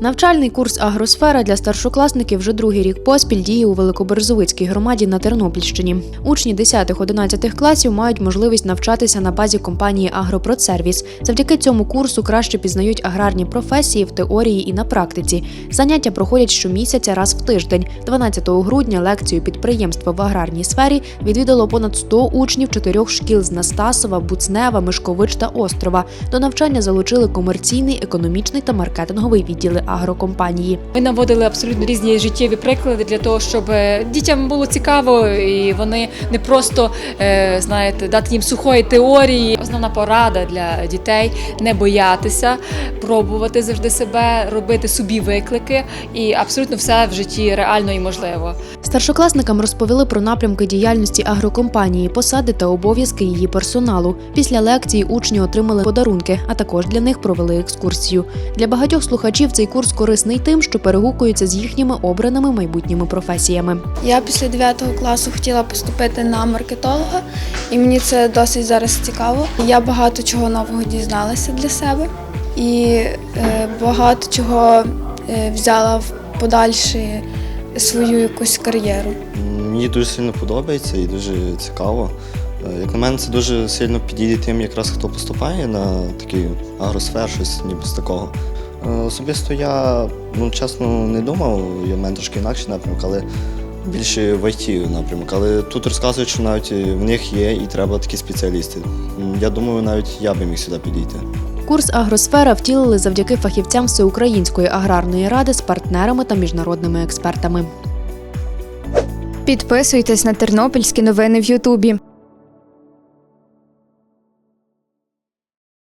Навчальний курс Агросфера для старшокласників вже другий рік поспіль діє у Великоберезовицькій громаді на Тернопільщині. Учні 10-11 класів мають можливість навчатися на базі компанії Агропродсервіс. Завдяки цьому курсу краще пізнають аграрні професії в теорії і на практиці. Заняття проходять щомісяця раз в тиждень. 12 грудня лекцію підприємства в аграрній сфері відвідало понад 100 учнів чотирьох шкіл з Настасова, Буцнева, Мишкович та Острова. До навчання залучили комерційний, економічний та маркетинговий відділи агрокомпанії. Ми наводили абсолютно різні життєві приклади для того, щоб е, дітям було цікаво, і вони не просто е, знаєте дати їм сухої теорії. Основна порада для дітей не боятися, пробувати завжди себе, робити собі виклики, і абсолютно все в житті реально і можливо. Старшокласникам розповіли про напрямки діяльності агрокомпанії, посади та обов'язки її персоналу. Після лекції учні отримали подарунки, а також для них провели екскурсію. Для багатьох слухачів цей курс корисний тим, що перегукується з їхніми обраними майбутніми професіями. Я після 9 класу хотіла поступити на маркетолога, і мені це досить зараз цікаво. Я багато чого нового дізналася для себе і е, багато чого е, взяла в подальше свою якусь кар'єру. Мені дуже сильно подобається і дуже цікаво. Е, Як на мене, це дуже сильно підійде тим, якраз хто поступає на такий агросфер, щось ніби з такого. Е, Особисто я, ну чесно, не думав, я в мене трошки інакший напрямок, але більше в IT напрямок. Але тут розказують, що навіть в них є і треба такі спеціалісти. Я думаю, навіть я би міг сюди підійти. Курс Агросфера втілили завдяки фахівцям Всеукраїнської аграрної ради з партнерами та міжнародними експертами. Підписуйтесь на тернопільські новини в Ютубі.